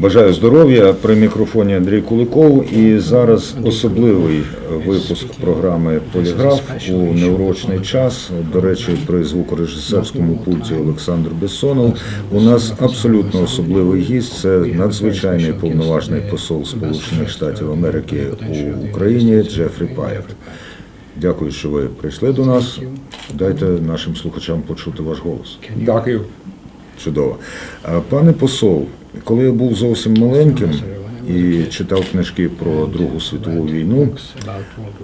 Бажаю здоров'я при мікрофоні Андрій Куликов. І зараз особливий випуск програми Поліграф у неурочний час. До речі, при звукорежисерському пульті Олександр Бессонов. У нас абсолютно особливий гість. Це надзвичайний повноважний посол Сполучених Штатів Америки у Україні Джефрі Паєв. Дякую, що ви прийшли до нас. Дайте нашим слухачам почути ваш голос. Дякую. Чудово. Пане посол, коли я був зовсім маленьким і читав книжки про Другу світову війну,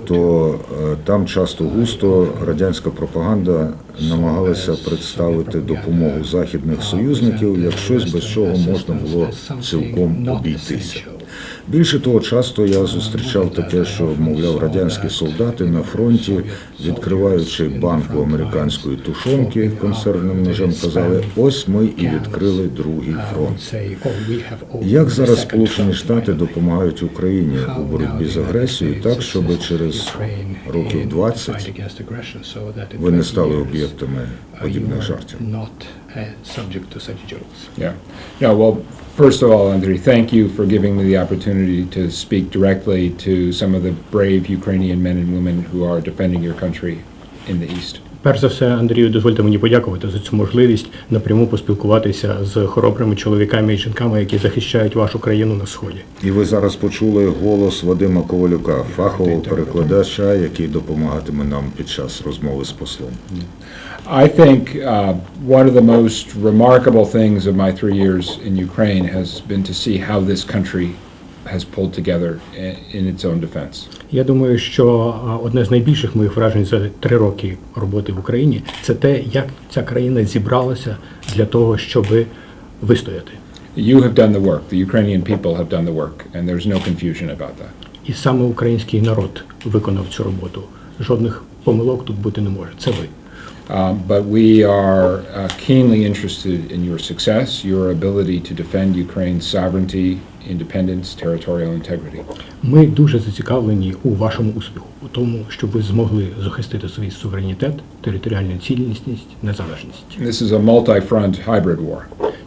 то е, там часто густо радянська пропаганда намагалася представити допомогу західних союзників як щось, без чого можна було цілком обійтися. Більше того, часто я зустрічав таке, що мовляв радянські солдати на фронті, відкриваючи банку американської тушонки консервним ножем, казали: ось ми і відкрили другий фронт. Як зараз Сполучені Штати допомагають Україні у боротьбі з агресією, так щоб через років 20 ви не стали об'єктами подібних жартів? Yeah. Yeah, well, first of all, Andrei, thank you for giving me the opportunity to speak directly to some of the brave Ukrainian men and women who are defending your country in the East. Перш за все, Андрію, дозвольте мені подякувати за цю можливість напряму поспілкуватися з хоробрими чоловіками і жінками, які захищають вашу країну на сході. І ви зараз почули голос Вадима Ковалюка, фахового перекладача, який допомагатиме нам під час розмови з послом. I think uh, one of the most remarkable things of my three years in Ukraine has been to see how this country has pulled together i- in its own defense. Я думаю, що а, одне з найбільших моїх вражень за три роки роботи в Україні це те, як ця країна зібралася для того, щоб вистояти. You have done the work, the Ukrainian people have done the work, and there's no confusion about that. І саме український народ виконав цю роботу. Жодних помилок тут бути не може. Це ви. Um, But we are uh, keenly interested in your success, your ability to defend Ukraine's sovereignty, independence, territorial integrity. Ми дуже зацікавлені у вашому успіху, у тому, щоб ви змогли захистити свій суверенітет, територіальну цілісність, незалежність. This is a multi-front hybrid war.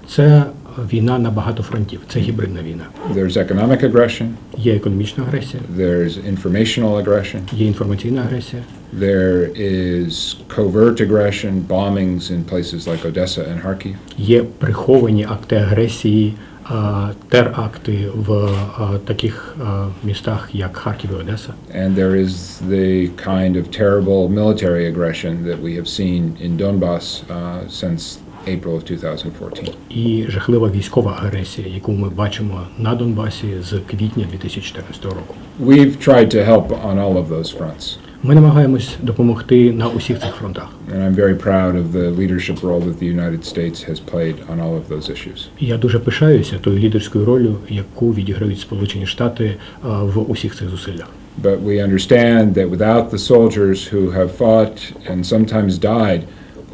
Це війна на багато фронтів. Це гібридна війна. There's economic aggression, Є економічна агресія, there's informational aggression, є інформаційна агресія, there is covert aggression, bombings in places like Odessa and Kharkiv. є приховані акти агресії, а, теракти в а, таких а, містах, як Харків і Одеса. And there is the kind of terrible military aggression that we have seen in Donbass uh, since April of 2014. І жахлива військова агресія, яку ми бачимо на Донбасі з квітня 2014 року. We've tried to help on all of those fronts. Ми намагаємось допомогти на усіх цих фронтах. And I'm very proud of the leadership role that the United States has played on all of those issues. Я дуже пишаюся тою лідерською ролью, яку відіграють Сполучені Штати в усіх цих зусиллях. But we understand that without the soldiers who have fought and sometimes died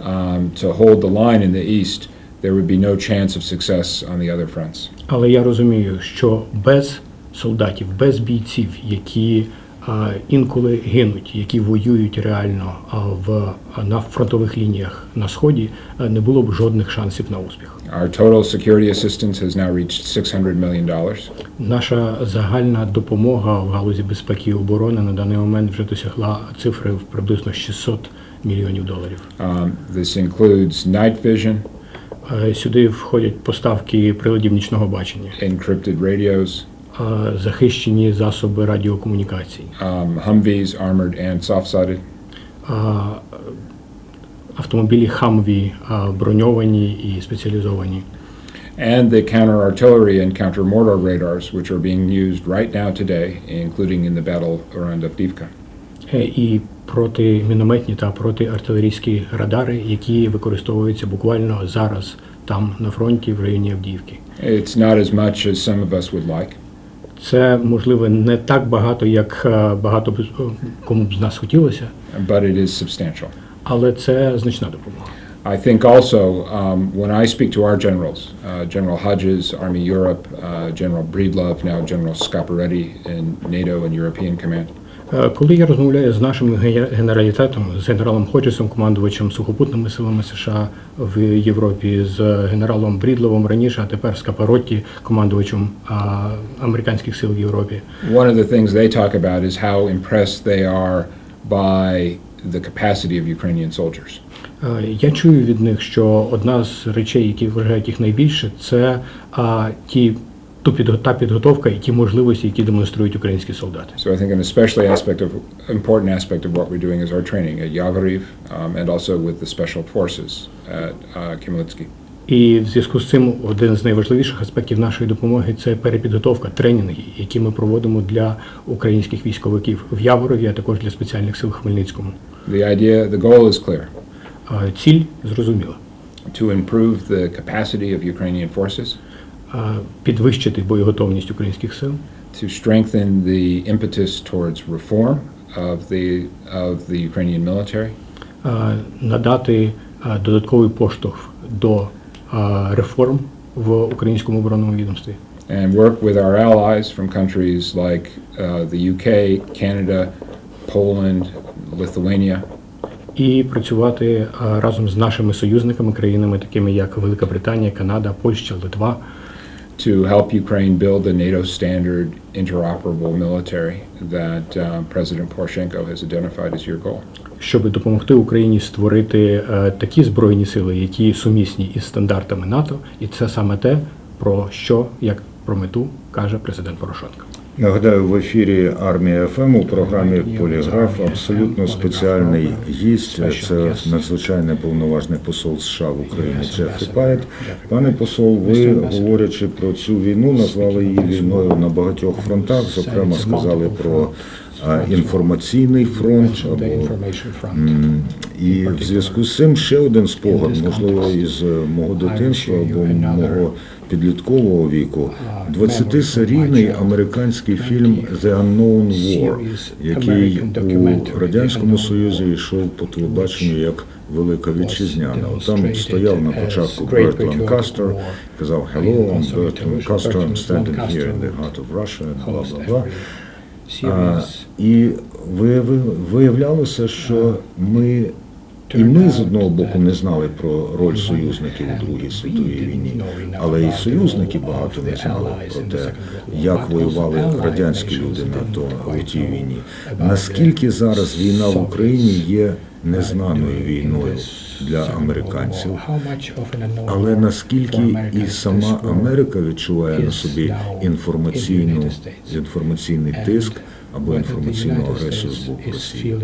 um, to hold the line in the East, there would be no chance of success on the other fronts. Але я розумію, що без солдатів, без бійців, які а, інколи гинуть, які воюють реально а, в на фронтових лініях на сході, а, не було б жодних шансів на успіх. Our total security assistance has now reached $600 million. Наша загальна допомога в галузі безпеки і оборони на даний момент вже досягла цифри в приблизно 600 мільйонів доларів. Um, this includes night vision, Е, Сюди входять поставки приладів нічного бачення, encrypted radios, е, захищені засоби радіокомунікацій, um, Humvees, armored and soft-sided, е, автомобілі Хамві е, броньовані і спеціалізовані. and the counter-artillery and counter-mortar radars, which are being used right now today, including in the battle around Avdiivka. Е, І протимінометні та протиартилерійські радари, які використовуються буквально зараз там на фронті в районі Авдіївки. It's not as much as some of us would like, Це можливо не так багато, як е, багато б, е, кому б з нас хотілося, but it is substantial. але це значна допомога. I think also um, when I speak to our generals, uh, General Hodges, Army Europe, uh, General Breedlove, now General Scaparetti in NATO and European Command, Е, Коли я розмовляю з нашим генералітетом, з генералом Ходжесом, командувачем сухопутними силами США в Європі, з генералом Брідловим раніше, а тепер з Капаротті, командувачем американських сил в Європі. One of the things they talk about is how impressed they are by the capacity of Ukrainian soldiers. Е, Я чую від них, що одна з речей, які вражають їх найбільше, це а, ті ту підго- та підготовка і ті можливості, які демонструють українські солдати. So I think an especially aspect of, important aspect of what we're doing is our training at Yavoriv um, and also with the special forces at uh, Khmelnytsky. І в зв'язку з цим один з найважливіших аспектів нашої допомоги це перепідготовка, тренінги, які ми проводимо для українських військовиків в Яворові, а також для спеціальних сил Хмельницькому. The idea, the goal is clear, Ціль зрозуміла. to improve the capacity of Ukrainian forces, Підвищити боєготовність українських сил, to strengthen the impetus towards reform of the, of the Ukrainian military, надати додатковий поштовх до реформ в українському оборонному відомстві. and work with our allies from countries like uh, the UK, Canada, Poland, Lithuania, І працювати разом з нашими союзниками, країнами, такими як Велика Британія, Канада, Польща, Литва, to help Ukraine build the NATO standard interoperable military that uh, President Poroshenko has identified as your goal. щоб допомогти Україні створити е, такі збройні сили, які сумісні із стандартами НАТО, і це саме те, про що як про мету каже президент Порошенко. Нагадаю, в ефірі Армія ФМ у програмі Поліграф абсолютно спеціальний гість. Це надзвичайний повноважний посол США в Україні Джефрі Пайт. Пане посол, ви говорячи про цю війну, назвали її війною на багатьох фронтах. Зокрема, сказали про інформаційний фронт або І в зв'язку з цим ще один спогад, можливо, із е, мого дитинства або мого підліткового віку. 20-серійний американський фільм «The Unknown War», який у радянському союзі йшов по телебаченню як Велика вітчизняна. Там стояв на початку Берт Ланкастер, казав «Hello, I'm Bert Lancaster, I'm standing here in the heart of Russia», бла бла бла. І ви, виявлялося, що ми і ми з одного боку не знали про роль союзників у Другій світовій війні, але і союзники багато не знали про те, як воювали радянські люди на то у тій війні. Наскільки зараз війна в Україні є незнаною війною для американців, але наскільки і сама Америка відчуває на собі інформаційну інформаційний тиск або інформаційну агресію з боку Росії.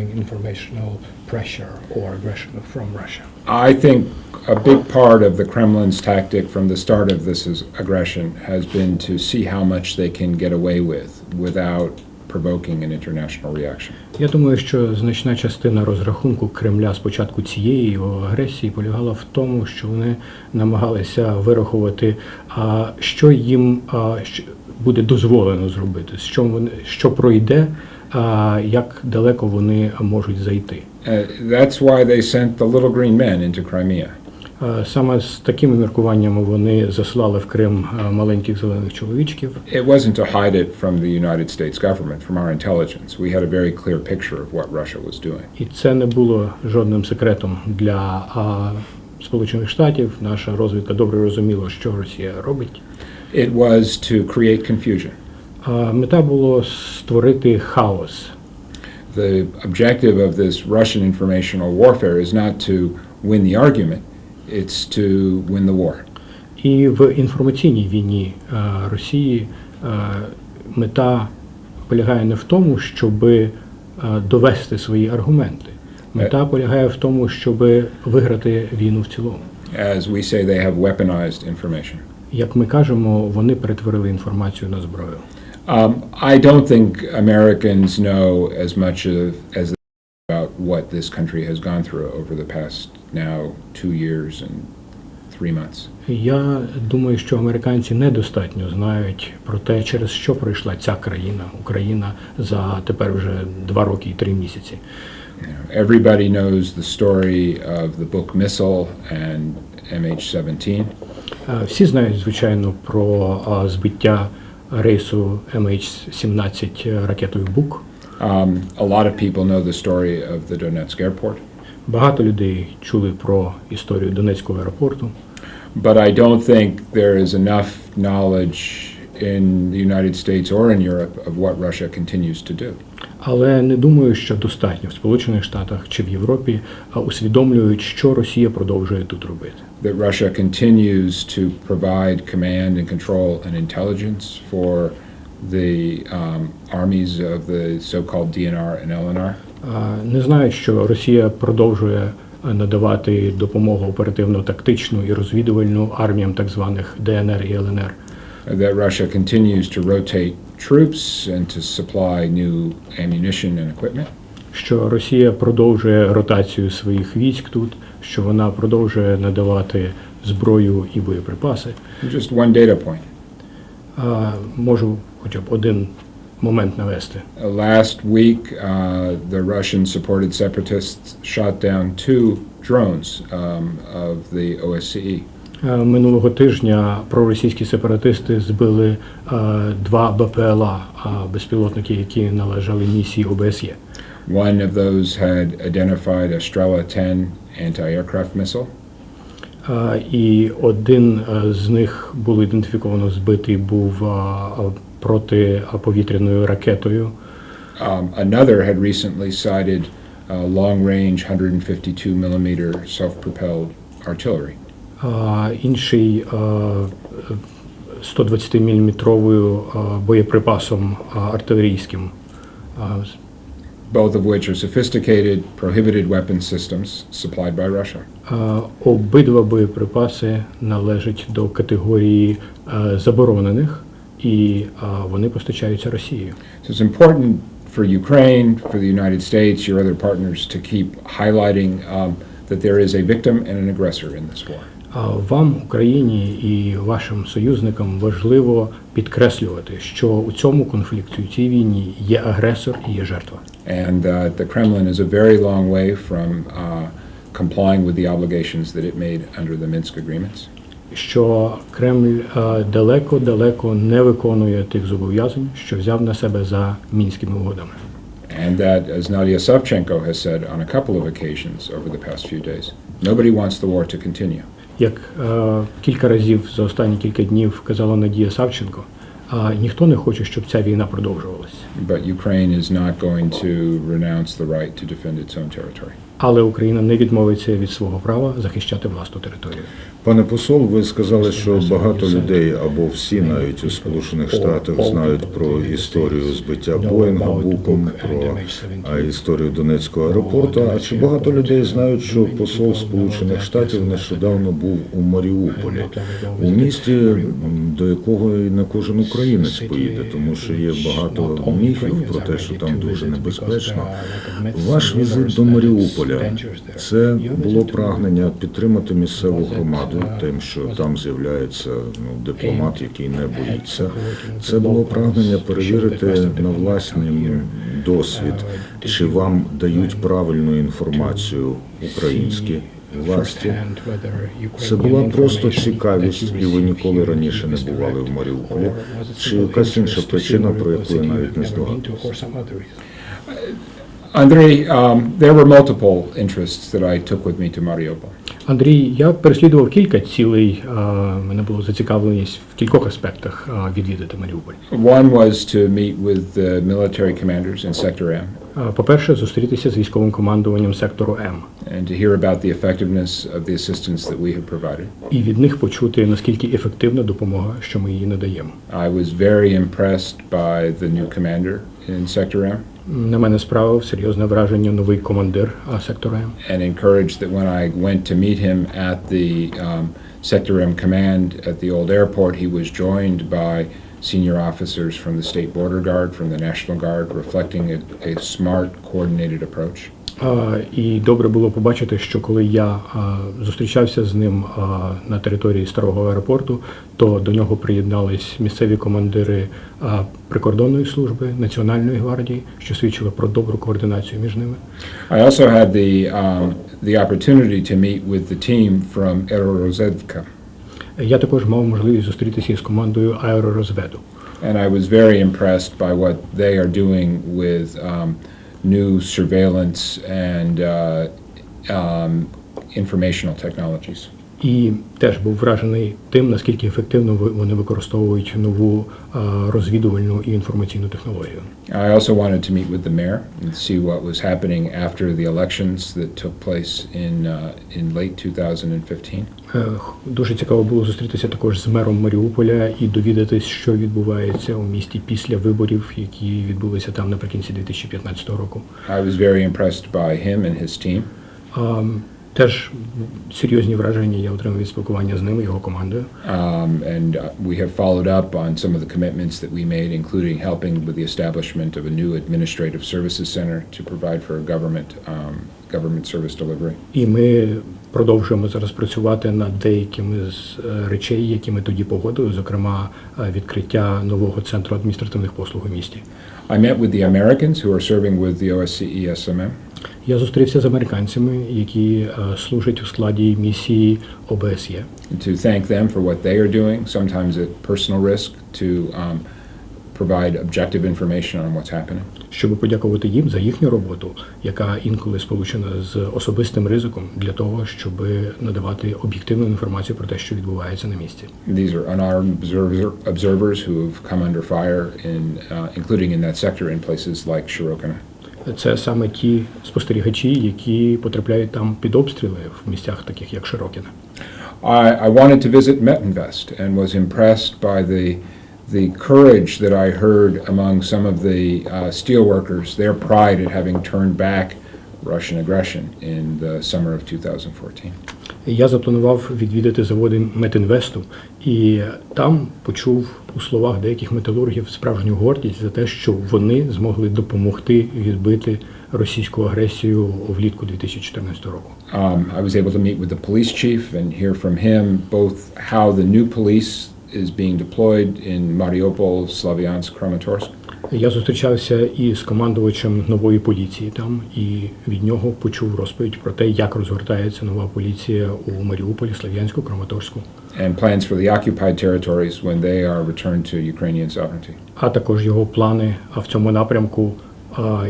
I think a big part of the Kremlin's tactic from the start of this is aggression has been to see how much they can get away with without provoking an international reaction. Я думаю, що значна частина розрахунку Кремля спочатку цієї його агресії полягала в тому, що вони намагалися вирахувати, а що їм а, буде дозволено зробити, що вони що пройде, а як далеко вони можуть зайти. Uh, that's why they sent the little green men into Crimea. Саме з такими міркуваннями вони заслали в Крим маленьких зелених чоловічків. It wasn't to hide it from the United States government, from our intelligence. We had a very clear picture of what Russia was doing. І це не було жодним секретом для Сполучених Штатів. Наша розвідка добре розуміла, що Росія робить. It was to create confusion. А, Мета було створити хаос. The objective of this Russian informational warfare is not to win the argument, it's to win the war. І в інформаційній війні а, Росії а, мета полягає не в тому, щоб а, довести свої аргументи. Мета полягає в тому, щоб виграти війну в цілому. As we say, they have weaponized information. Як ми кажемо, вони перетворили інформацію на зброю. Um, I don't think Americans know as much of, as about what this country has gone through over the past now two years and three months. Я думаю, що американці недостатньо знають про те, через що пройшла ця країна, Україна за тепер вже два роки і три місяці. Everybody knows the story of the book Missile and MH17. Е, Всі знають, звичайно, про збиття рейсу MH17 ракетою Бук. Um, a lot of people know the story of the Donetsk airport, Багато людей чули про історію Донецького аеропорту, but I don't think there is enough knowledge in the United States or in Europe of what Russia continues to do. Але не думаю, що достатньо в Сполучених Штатах чи в Європі усвідомлюють, що Росія продовжує тут робити. That Russia continues to provide command and control and intelligence for the um, armies of the so-called DNR and LNR. Не знають, що Росія продовжує надавати допомогу оперативно-тактичну і розвідувальну арміям так званих ДНР і ЛНР. that Russia continues to rotate troops and to supply new ammunition and equipment, Що Росія продовжує ротацію своїх військ тут, що вона продовжує надавати зброю і боєприпаси. just one data point. А, Можу хоча б один момент навести. Uh, Last week, uh, the Russian supported separatists shot down two drones um, of the OSCE. Е, Минулого тижня проросійські сепаратисти збили е, два БПЛА, безпілотники, які належали місії ОБСЄ. One of those had identified a Strela 10 anti-aircraft missile, Е, І один з них було ідентифіковано збитий був е, протиповітряною ракетою. Um, another had recently sighted uh, long-range 152 millimeter self-propelled artillery. Інший 120-мм боєприпасом артилерійським. Both of which are sophisticated, prohibited weapon systems supplied by Russia. Обидва боєприпаси належать до категорії заборонених, і вони постачаються Росією. So it's important for Ukraine, for the United States, your other partners, to keep highlighting um, that there is a victim and an aggressor in this war. Вам, Україні і вашим союзникам важливо підкреслювати, що у цьому конфлікті, у цій війні є агресор і є жертва. And uh, the Kremlin is a very long way from uh, complying with the obligations that it made under the Minsk agreements. що Кремль е, далеко-далеко не виконує тих зобов'язань, що взяв на себе за мінськими угодами. And that, as Nadia Savchenko has said on a couple of occasions over the past few days, nobody wants the war to continue. Як е, кілька разів за останні кілька днів казала Надія Савченко, а ніхто не хоче, щоб ця війна продовжувалася. But Ukraine is not going to renounce the right to defend its own territory. Але Україна не відмовиться від свого права захищати власну територію. Пане посол, ви сказали, що багато людей або всі навіть у Сполучених Штатах знають про історію збиття Боїнга Буком, про історію Донецького аеропорту. А чи багато людей знають, що посол Сполучених Штатів нещодавно був у Маріуполі, у місті, до якого і не кожен українець поїде, тому що є багато міфів про те, що там дуже небезпечно. Ваш візит до Маріуполя це було прагнення підтримати місцеву громаду, тим, що там з'являється ну, дипломат, який не боїться. Це було прагнення перевірити на власний досвід, чи вам дають правильну інформацію українські власті. Це була просто цікавість, і ви ніколи раніше не бували в Маріуполі. Чи якась інша причина, про яку я навіть не здогадуюся? Andrei, um, there were multiple interests that I took with me to Mariupol. Андрій, я переслідував кілька цілей. е, Мене було зацікавленість в кількох аспектах е, відвідати Маріуполь. One was to meet with the military commanders in Sector M Е, По-перше, зустрітися з військовим командуванням сектору М and to hear about the effectiveness of the assistance that we have provided. і від них почути наскільки ефективна допомога, що ми її надаємо. I was very impressed by the new commander in Sector M На мене справив серйозне враження новий командир а, сектору М. and encouraged that when I went to meet him at the um, Sector M command at the old airport, he was joined by senior officers from the State Border Guard, from the National Guard, reflecting a, a smart, coordinated approach. І добре було побачити, що коли я зустрічався з ним на території старого аеропорту, то до нього приєднались місцеві командири прикордонної служби Національної гвардії, що свідчило про добру координацію між ними. I also had the, um, the opportunity to meet with the team from Erorozhevka, Я також мав можливість зустрітися із командою аеророзведу. And I was very impressed by what they are doing with um, new surveillance and uh, um, informational technologies. І теж був вражений тим, наскільки ефективно вони використовують нову розвідувальну і інформаційну технологію. I also wanted to meet with the mayor and see what was happening after the elections that took place in, uh, in late 2015. Е, Дуже цікаво було зустрітися також з мером Маріуполя і довідатись, що відбувається у місті після виборів, які відбулися там наприкінці 2015 року. I was very impressed by him and his team. А, Теж серйозні враження я отримав від спілкування з ними, його командою. Um, and uh, we have followed up on some of the commitments that we made, including helping with the establishment of a new administrative services center to provide for government, um, government service delivery. І ми продовжуємо зараз працювати над деякими з е, речей, які ми тоді погодили, зокрема е, відкриття нового центру адміністративних послуг у місті. I met with the Americans who are serving with the OSCE SMM. Я зустрівся з американцями, які е, служать у складі місії ОБСЄ. to thank them for what they are doing, sometimes at personal risk, to um, provide objective information on what's happening. щоб подякувати їм за їхню роботу, яка інколи сполучена з особистим ризиком для того, щоб надавати об'єктивну інформацію про те, що відбувається на місці. These are unarmed observer, observers who have come under fire, in, uh, including in that sector in places like Shirokina. Це саме ті спостерігачі, які потрапляють там під обстріли в місцях, таких як Широкіна. I, I wanted to visit Metinvest and was impressed by the, the courage that I heard among some of the uh, steelworkers, their pride at having turned back Russian aggression in the summer of 2014. Я запланував відвідати заводи Метінвесту, і там почув у словах деяких металургів справжню гордість за те, що вони змогли допомогти відбити російську агресію влітку 2014 року. Um, I was able to meet with the police chief and hear from him both how the new police is being deployed in Mariupol, Slavyansk, Kramatorsk, Я зустрічався із командувачем нової поліції там, і від нього почув розповідь про те, як розгортається нова поліція у Маріуполі, Слов'янську, Краматорську, and plans for the occupied territories when they are returned to Ukrainian sovereignty. а також його плани в цьому напрямку а,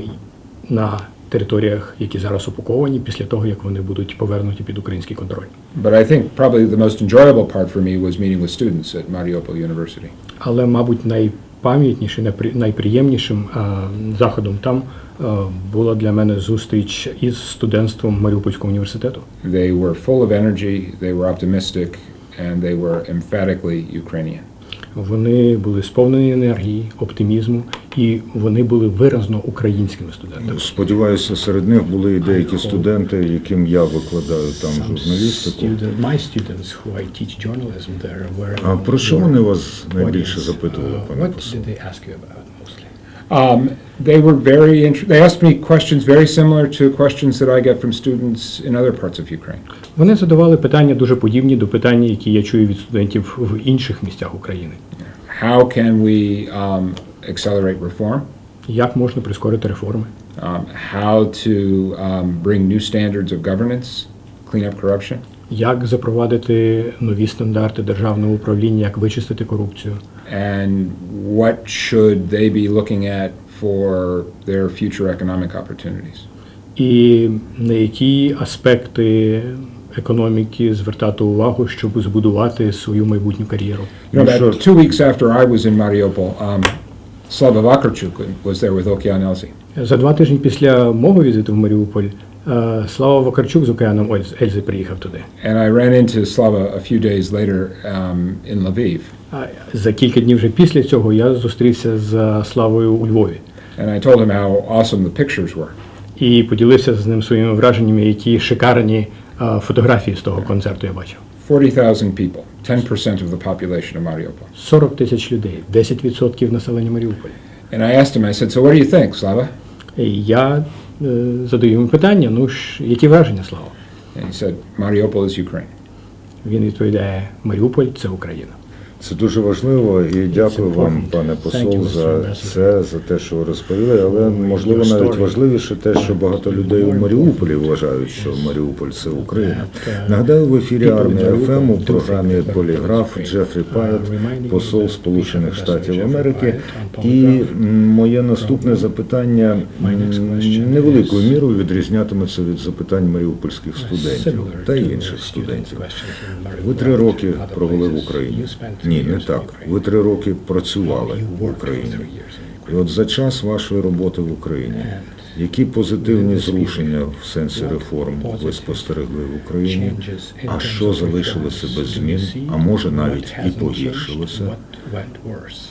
на територіях, які зараз окуповані, після того як вони будуть повернуті під український контроль. But I think probably the most enjoyable part for me was meeting with students at Mariupol University. Але, мабуть, найпам'ятнішим, найпри- найприємнішим заходом там була для мене зустріч із студентством Маріупольського університету. They were full of energy, they were optimistic, and they were emphatically Ukrainian. Вони були сповнені енергії, оптимізму, і вони були виразно українськими студентами. Сподіваюся, серед них були і деякі студенти, яким я викладаю там журналістику. Student- my students who I teach journalism there were А про що вони вас найбільше запитували, Uh, пане What посол? did they ask you about mostly? Um, they were very they asked me questions very similar to questions that I get from students in other parts of Ukraine. Вони задавали питання дуже подібні до питань, які я чую від студентів в інших місцях України. How can we um, accelerate reform? Як можна прискорити реформи? Um, how to um, bring new standards of governance, clean up corruption, Як запровадити нові стандарти державного управління, як вичистити корупцію? and what should they be looking at for their future economic opportunities? І на які аспекти економіки звертати увагу, щоб збудувати свою майбутню кар'єру? You know, Ну, two weeks after I was in Mariupol, um, Slava Vakarchuk was there with Elzy. За два тижні після мого візиту в Маріуполь е, Слава Вакарчук з океаном Ельз- Ельзи приїхав туди. And I ran into Slava a few days later um, in Lviv. За кілька днів вже після цього я зустрівся з Славою у Львові And I told him how awesome the pictures were. і поділився з ним своїми враженнями, які шикарні е, фотографії з того концерту я бачив. 40,000 people, 10% of the population of Mariupol. 40 тисяч людей, 10% населення Маріуполя. And I asked him, I said, so what do you think, Slava? І я е, задаю йому питання: ну ж, які враження, Слава? And he said, Mariupol is Ukraine. Він відповідає: Маріуполь це Україна. Це дуже важливо і дякую вам, пане посол, за це, за те, що ви розповіли. Але можливо навіть важливіше те, що багато людей у Маріуполі вважають, що Маріуполь це Україна. Нагадаю, в ефірі армія ФМ у програмі Поліграф Джефрі Пайет, посол Сполучених Штатів Америки. І моє наступне запитання невеликою мірою відрізнятиметься від запитань маріупольських студентів та інших студентів. Ви три роки провели в Україні. Ні, не так. Ви три роки працювали в Україні. І от за час вашої роботи в Україні, які позитивні зрушення в сенсі реформ ви спостерегли в Україні, а що залишилося без змін, а може навіть і погіршилося?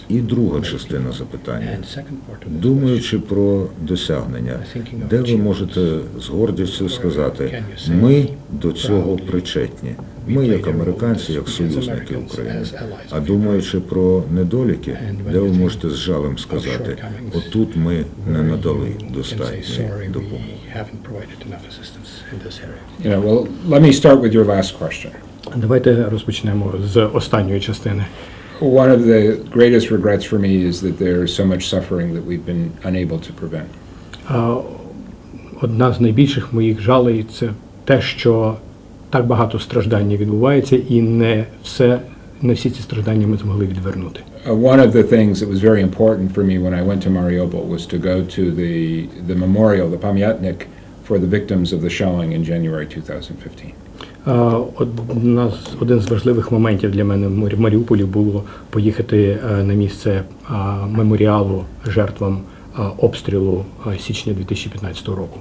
І друга частина запитання. Думаючи про досягнення, де ви можете з гордістю сказати, ми до цього причетні. Ми, як американці, як союзники України. А думаючи про недоліки, де ви можете з жалем сказати, отут ми не надали достатньої допомоги. Давайте розпочнемо з останньої частини. One of the greatest regrets for me is that there's so much suffering that we've been unable to prevent. Одна з найбільших моїх жалей це те, що так багато страждання відбувається, і не все не всі ці страждання ми змогли відвернути. Uh, one of the things that was very important for me when I went to Mariupol was to go to the, the memorial, the Pamyatnik, for the victims of the shelling in January 2015. А, Одна з один з важливих моментів для мене в Марі- Маріуполі було поїхати е, на місце меморіалу жертвам обстрілу січня 2015 року.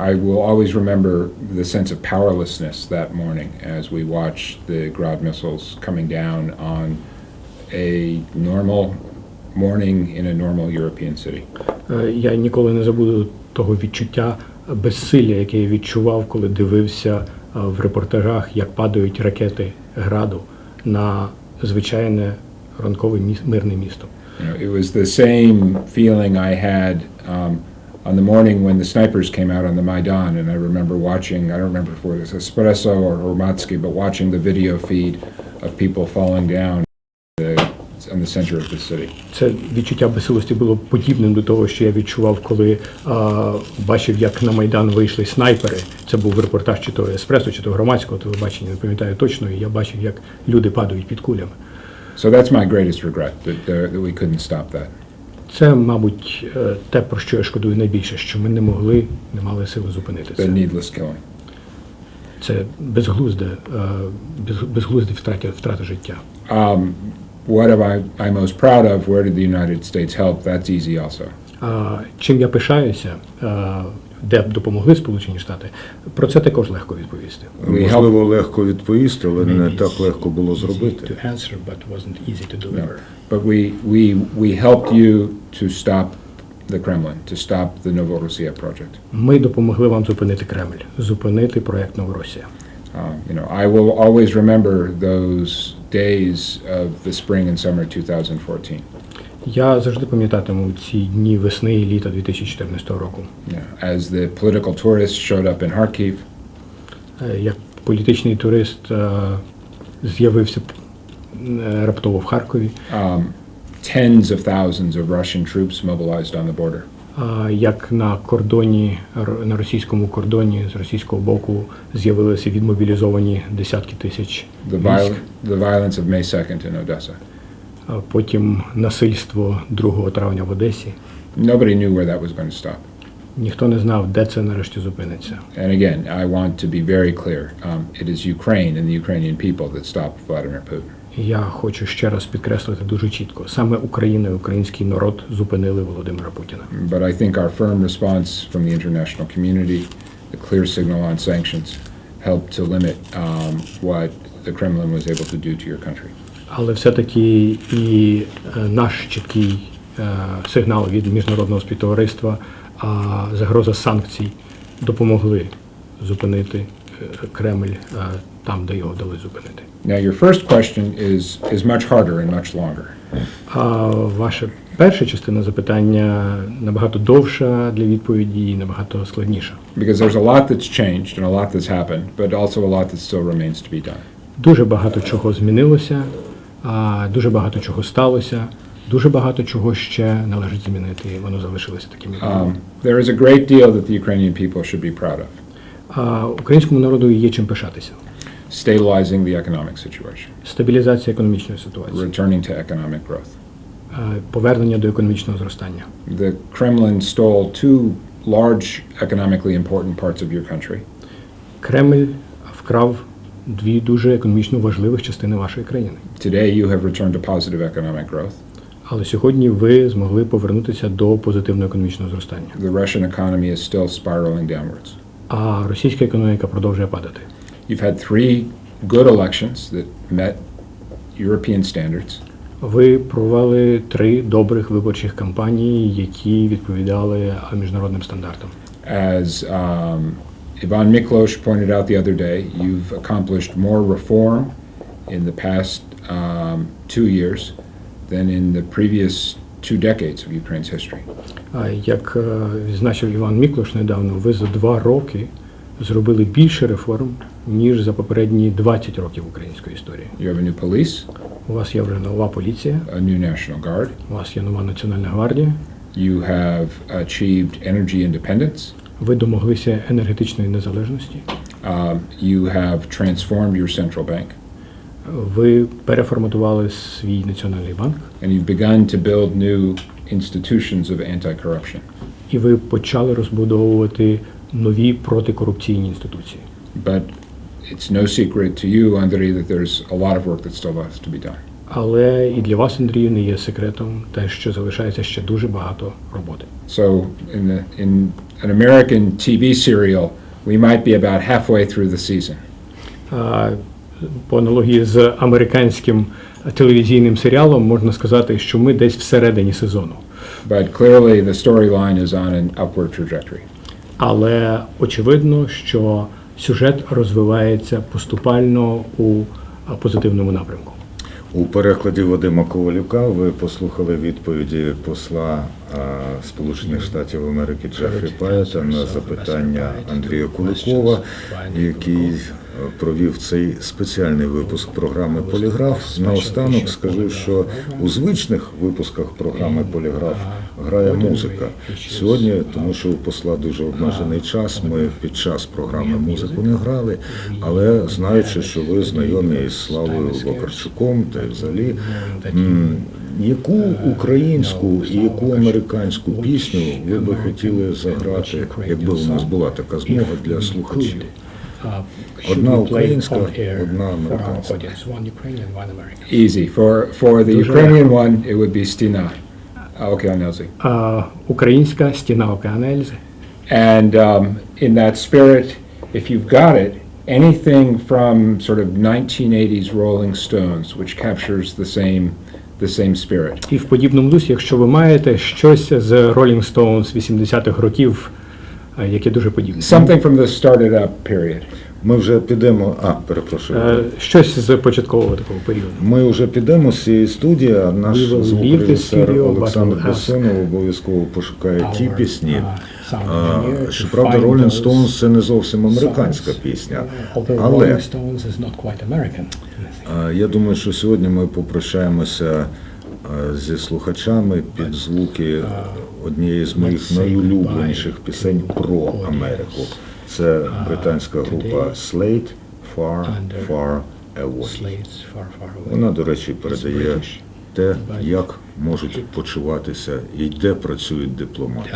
I will always remember the sense of powerlessness that morning as we watched the Grad missiles coming down on a normal morning in a normal European city. Е, Я ніколи не забуду того відчуття безсилля, яке я відчував, коли дивився е, в репортажах, як падають ракети граду на звичайне ранкове міс- мирне місто. You know, it was the same feeling I had um, on the morning when the snipers came out on the Maidan, and I remember watching. I don't remember if it was Espresso or Hormatsky, but watching the video feed of people falling down the, in the center of the city. Це відчуття безсилості було подібним до того, що я відчував, коли а, бачив, як на майдан вийшли снайпери. Це був репортаж чи то еспресо, чи то громадського телебачення, не пам'ятаю точно. І я бачив, як люди падають під кулями. So that's my greatest regret that, there, that we couldn't stop that. Це, мабуть, е, те, про що я шкодую найбільше, що ми не могли, не мали сили зупинити The це. needless killing. Це безглузде, е, без, безглузде втрата, втрата життя. Um, what am I, I most proud of? Where did the United States help? That's easy also. А, чим я пишаюся, е, де б допомогли Сполучені Штати, про це також легко відповісти. Можливо, легко відповісти, але не так легко було зробити. answer, but wasn't easy to No. But we, we, we helped you to stop the Kremlin, to stop the Novorossiya project. Ми допомогли вам зупинити Кремль, зупинити проект Новоросія. Uh, you know, I will always remember those days of the spring and summer 2014. Я завжди пам'ятатиму ці дні весни і літа 2014 року. As the political tourists showed up in Kharkiv, Е, Як політичний турист е, з'явився е, раптово в Харкові, um, tens of thousands of Russian troops mobilized on the border. як на кордоні на російському кордоні з російського боку з'явилися відмобілізовані десятки тисяч The, viol- the violence of May 2nd in Odessa. А Потім насильство 2 травня в Одесі. Nobody knew where that was going to stop. Ніхто не знав, де це нарешті зупиниться. And again, I want to be very clear. Um, it is Ukraine and the Ukrainian people that stopped Vladimir Putin. Я хочу ще раз підкреслити дуже чітко: саме Україна і український народ зупинили Володимира Путіна. But I think our firm response from the international community, the clear signal on sanctions, helped to limit um, what the Kremlin was able to do to your country. Але все-таки і е, наш чіткий е, сигнал від міжнародного співтовариства, а загроза санкцій допомогли зупинити е, Кремль там, де його дали зупинити. Now, your first question is, is much harder and much longer. А ваша перша частина запитання набагато довша для відповіді і набагато складніша. Because there's a lot that's changed and a lot that's happened, but also a lot that still remains to be done. Дуже багато чого змінилося, Дуже багато чого сталося, дуже багато чого ще належить змінити. і Воно залишилося таким. Um, there is a great deal that the Ukrainian people should be proud of. А Українському народу є чим пишатися. Stabilizing the economic situation, Стабілізація економічної ситуації, returning to economic growth. а, повернення до економічного зростання. The Kremlin stole two large economically important parts of your country. Кремль вкрав дві дуже економічно важливих частини вашої країни. Today, you have returned to positive economic growth. Але сьогодні ви змогли повернутися до позитивного економічного зростання. The Russian economy is still spiraling downwards. А російська економіка продовжує падати. You've had three good elections that met European standards. Ви провели три добрих виборчих кампанії, які відповідали міжнародним стандартам. As um, Ivan Miklos pointed out the other day, you've accomplished more reform in the past um, two years than in the previous two decades of Ukraine's history. А як е, відзначив Іван Міклош недавно, ви за два роки зробили більше реформ, ніж за попередні 20 років української історії. You have a new police, У вас є вже нова поліція, a new National Guard. у вас є нова національна гвардія. You have achieved energy independence. Ви домоглися енергетичної незалежності. Um, you have transformed your central bank. Ви переформатували свій національний банк, And you've begun to build new institutions of anti-corruption. і ви почали розбудовувати нові протикорупційні інституції. But it's no secret to you, Andrei, that there's a lot of work that still has to be done. Але і для вас, Андрію, не є секретом те, що залишається ще дуже багато роботи. So in, the, in an American TV serial, we might be about halfway through the season. А, По аналогії з американським телевізійним серіалом можна сказати, що ми десь всередині сезону. But clearly, the storyline is on an upward trajectory. Але очевидно, що сюжет розвивається поступально у позитивному напрямку. У перекладі Вадима Ковалюка ви послухали відповіді посла Сполучених Штатів Америки Джефрі Паєта на запитання Андрія Куликова, який е, провів цей спеціальний випуск програми Поліграф. Наостанок скажу, що у звичних випусках програми Поліграф грає музика. Сьогодні, тому що у посла дуже обмежений час, ми під час програми музику не грали, але знаючи, що ви знайомі із Славою Вакарчуком та й взагалі, яку українську і яку американську пісню ви би хотіли заграти, якби у нас була така змога для слухачів? Одна українська, одна американська. Easy. For, for the Ukrainian one, it would be Stina Okeanelzi. А, Українська стіна океана Ельзи. And um, in that spirit, if you've got it, anything from sort of 1980s Rolling Stones, which captures the same, the same spirit. І в подібному дусі, якщо ви маєте щось з Rolling Stones 80-х років, яке дуже подібне. Something from the started up period. Ми вже підемо. А, перепрошую. Е, Щось з початкового такого періоду. Ми вже підемо з цієї студії, а наш We will leave the звукорежисер studio, but Олександр we'll ask обов'язково пошукає ті our, пісні. uh, sound А, engineer to Щоправда, find Rolling those Stones це не зовсім американська songs. пісня. Although Але Rolling Stones is not quite American. а, я думаю, що сьогодні ми попрощаємося а, зі слухачами під звуки однієї з моїх найулюбленіших пісень про. Америку. Це британська група Slate Far, Far Away. Вона, до речі, передає те, як можуть почуватися і де працюють дипломати.